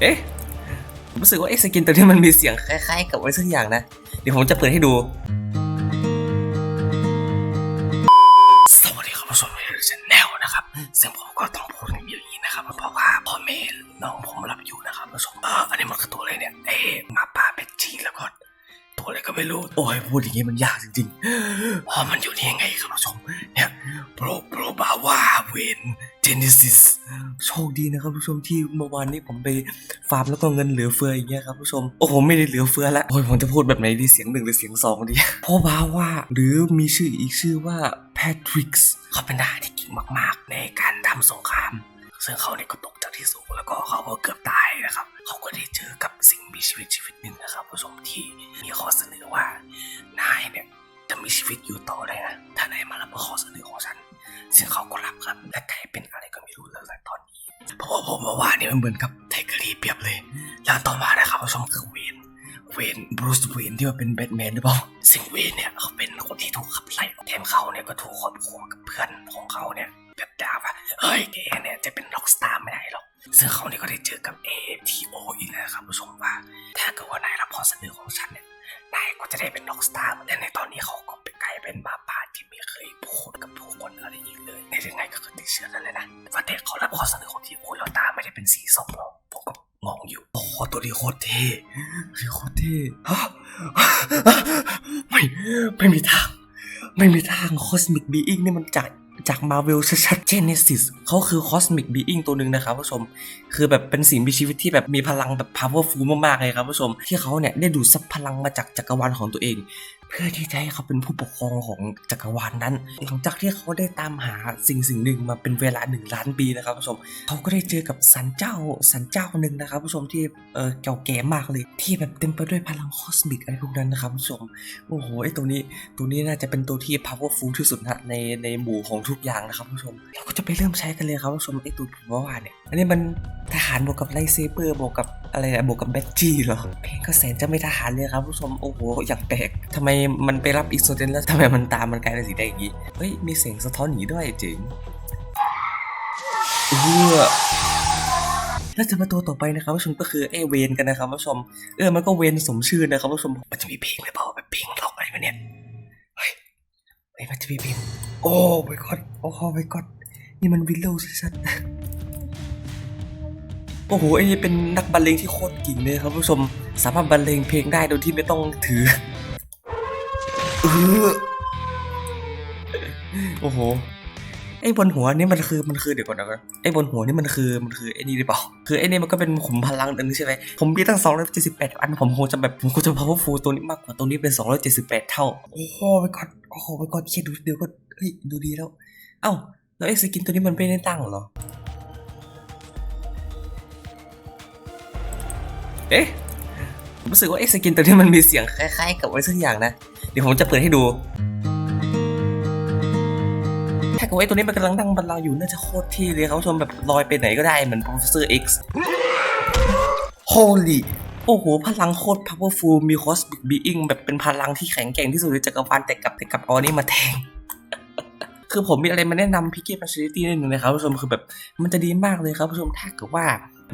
เอ๊ะผมรู้สึกว่าไอ้สกินตัวนี้มันมีเสียงคล้ายๆ กับอะไรสักอย่างนะ เดี๋ยวผมจะเปิดให้ดู สวัสดีครับผู้ชมในชแนลนะครับซึ่งผมก็ต้องพูดอย่างนี้นะครับเพราะว่าพ่อแม่น้องผมรับอยู่นะครับผู้ชมเอออันนี้มันคือตัวอะไรเนี่ยเอ๊ะมาป่าเป็ดจีแล้วก็ตัวอะไรก็ไม่รู้ โอ้ยพูดอย่างนี้มันยากจริงๆเพราะมันอยู่นี่ยังไงครับผู้ชมเนี่ย โปรโปรบาวาเวนเจเนซิสโชคดีนะครับผู้ชมที่เมื่อวานนี้ผมไปฟาร์มแล้วก็เงินเหลือเฟืออย่างเงี้ยครับผู้ชมโอ้โหไม่ได้เหลือเฟือแล้วโอ้ยผมจะพูดแบบไหนดีเสียงหนึ่งหรือเสียงสองดีพ่อบาว่าหรือมีชื่ออีกชื่อว่าแพทริกส์เขาเป็นทหารที่เก่งมากๆ ในการทำสงคราม ซึ่งเขาเนี่ยก็ตกจากที่สูงแล้วก็เขาก็เกือบตายนะครับ เขาก็ได้เจอกับสิ่งมีชีวิตชี เหมือนกับไทเกอรี่เปรียบเลยแล้วต่อมานะครับผู้ชมคือเวนเวนบรูซเวนที่ว่าเป็นแบทแมนหรือเปล่าซึ่งเวนเนี่ยเขาเป็นคนที่ถูกขับไล่แถมเขาเนี่ยก็ถูกคบคัวกับเพื่อนของเขาเนี่ยแบบด่าว่าเฮ้ยแกเนี่ยจะเป็นล็อกสตาร์ไม่ได้หรอกซึ่งเขาเนี่ยก็ได้เจอกับ ATO อีกแล้วครับผู้ชมว่า ถ้าเกิดว่านายรับข้อเสนอของฉันเนี่ยนายก็จะได้เป็นล็อกสตาร์แต่ในตอนนี้เขาก็เป็นกลายเป็นมาป่าที่ไม่เคยพูดกับผู้คนอะไรอีกเลยในยังไงก็คือติดเชื้อนั่นเลยนะว่าแต่เขารับข้อเสนอของทีโอ เป็นสีส้มหรอกผมก็งงอยู่โอ้โหตัวนี้โคตรเท่ตัวนี้โคตรเท่ฮะไม่ไม่มีทาง ไม่มีทางคอสมิกบีอิงนี่มันจากจากมาเวลชัดๆเจเนซิสเขาคือคอสมิกบีอิงตัวหนึ่งนะครับผู้ชม คือแบบเป็นสิ่งมีชีวิตที่แบบมีพลังแบบ powerful มากๆเลยครับผู้ชม ที่เขาเนี่ยได้ดูดซับพลังมาจากจักรวาลของตัวเองเพื่อที่จะให้เขาเป็นผู้ปกครองของจักรวาลนั้น หลังจากที่เขาได้ตามหาสิ่งสิ่งหนึ่งมาเป็นเวลาหนึ่งล้านปีนะครับผู้ชมเขาก็ได้เจอกับสันเจ้าสันเจ้าหนึ่งนะครับผู้ชมที่เออเก่าแก่มากเลย ที่แบบเต็มไปด้วยพลังคอสมิกอะไรพวกนั้นนะครับผู้ชมโอ้โหไอตัวนี้ตัวนี้น่าจะเป็นตัวที่ powerful ที่สุดนะในในหมู่ของทุกอย่างนะครับผู้ชมเราก็จะไปเริ่มใช้กันเลยครับผู้ชมไอตัวผมว่าเนี่ยอันนี้มันทหารบวกกับไลเซเบอร์บวกกับ อะไรนะบวกกับแบตจี้เหรอเพลงก็แสนจะไม่ทหารเลยครับผู้ชมโอ้โหอย่างแปลกทำไมมันไปรับอีกโซเดนแล้วทำไมมันตามมันกลายเป็นสีแดงอย่างนี้เฮ้ยมีเสียงสะท้อนหนีด้วยเจ๋งเออแล้วจะมาตัวต่อไปนะครับผู้ชมก็คือไอเวนกันนะครับผู้ชมเออมันก็เวนสมชื่อนะครับผู้ชมมันจะมีเพลงหรือเปล่าแบบเพลงล็อกอะไรมาเนี่ยเฮ้ยเฮ้ยมันจะมีเพลงโอ้ไปก่อนโอ้ไปก่อนนี่มันวิลโล่ชัด โอ้โหไอ้นี่เป็นนักบรรเลงที่โคตรเก่งเลยครับผู้ชม สามารถบรรเลงเพลงได้โดยที่ไม่ต้องถือเออโอ้โห ไอ้บนหัวนี่มันคือมันคือเดี๋ยวก่อนนะครับไอ้บนหัวนี่มันคือมันคือไอ้นี่หรือเปล่า คือไอ้นี่มันก็เป็นขุมพลังหนึ่งใช่ไหมผมมีตั้ง278อัน ผมคงจะแบบผมคงจะ powerful ตัวนี้มากกว่าตัวนี้เป็น278เท่า โอ้โหไปก่อนโอ้โหไปก่อนเชียดูเดี๋ยวก็เฮ้ยดูดีแล้ว เอ้าแล้วไอ้สกินตัวนี้มันไม่ได้ตั้งเหรอ เอ๊ะผมรู้สึกว่าไอ้สกินตัวนี้มันมีเสียงคล้ายๆ กับอะไรสักอย่างนะ เดี๋ยวผมจะเปิดให้ดูถ้าเกิดไอ้ตัวนี้มันกำลังนั่งบันลังอยู่น่าจะโคตรเที่เลยครับชมแบบลอยไปไหนก็ได้เหมือน Professor X Holy โอ้โห พลังโคตร powerful มี cosmic being แบบเป็นพลังที่แข็งแกร่งที่สุดในจักรวาลแต่กับแต่กับอาอันนี้มาแทง คือผมมีอะไรมาแนะนำพิกกี้ p a ช i ิตี้นิดนึงนะครับผู้ชมคือแบบมันจะดีมากเลยครับผู้ชมถ้าเกิดว่า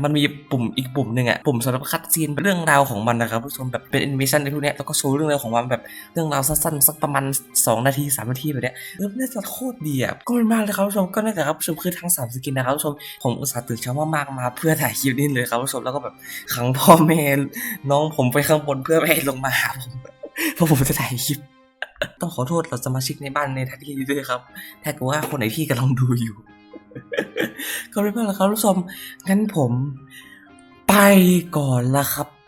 มันมีปุ่มอีกปุ่มหนึ่งอะปุ่มสำหรับคัดซีนเรื่องราวของมันนะครับผู้ชมแบบเป็นแอนิเมชันในพวกเนี้ยแล้วก็โชว์เรื่องราวของมันแบบเรื่องราวสั้นๆสักประมาณ 2 นาที 3 นาทีแบบเนี้ยเออน่าจะโคตรดีอะก็มันมากเลยครับผู้ชมก็นั่นแหละครับผู้ชมคือทั้งสามสกินนะครับผู้ชมผมอุตส่าห์ตื่นเช้ามากๆมา เพื่อถ่ายคลิปนี้เลยครับผู้ชมแล้วก็แบบขังพ่อแม่น้องผมไปข้างบนเพื่อไม่ให้ลงมาหาผมเพราะผมจะถ่ายคลิปต้องขอโทษเราสมาชิกในบ้านในทันทีด้วยครับ ถ้าเกิดว่าคนไหนที่กำลังดูอยู่ ก็ไม่เป็นไรครับผู้ชมงั้นผมไปก่อนละครับ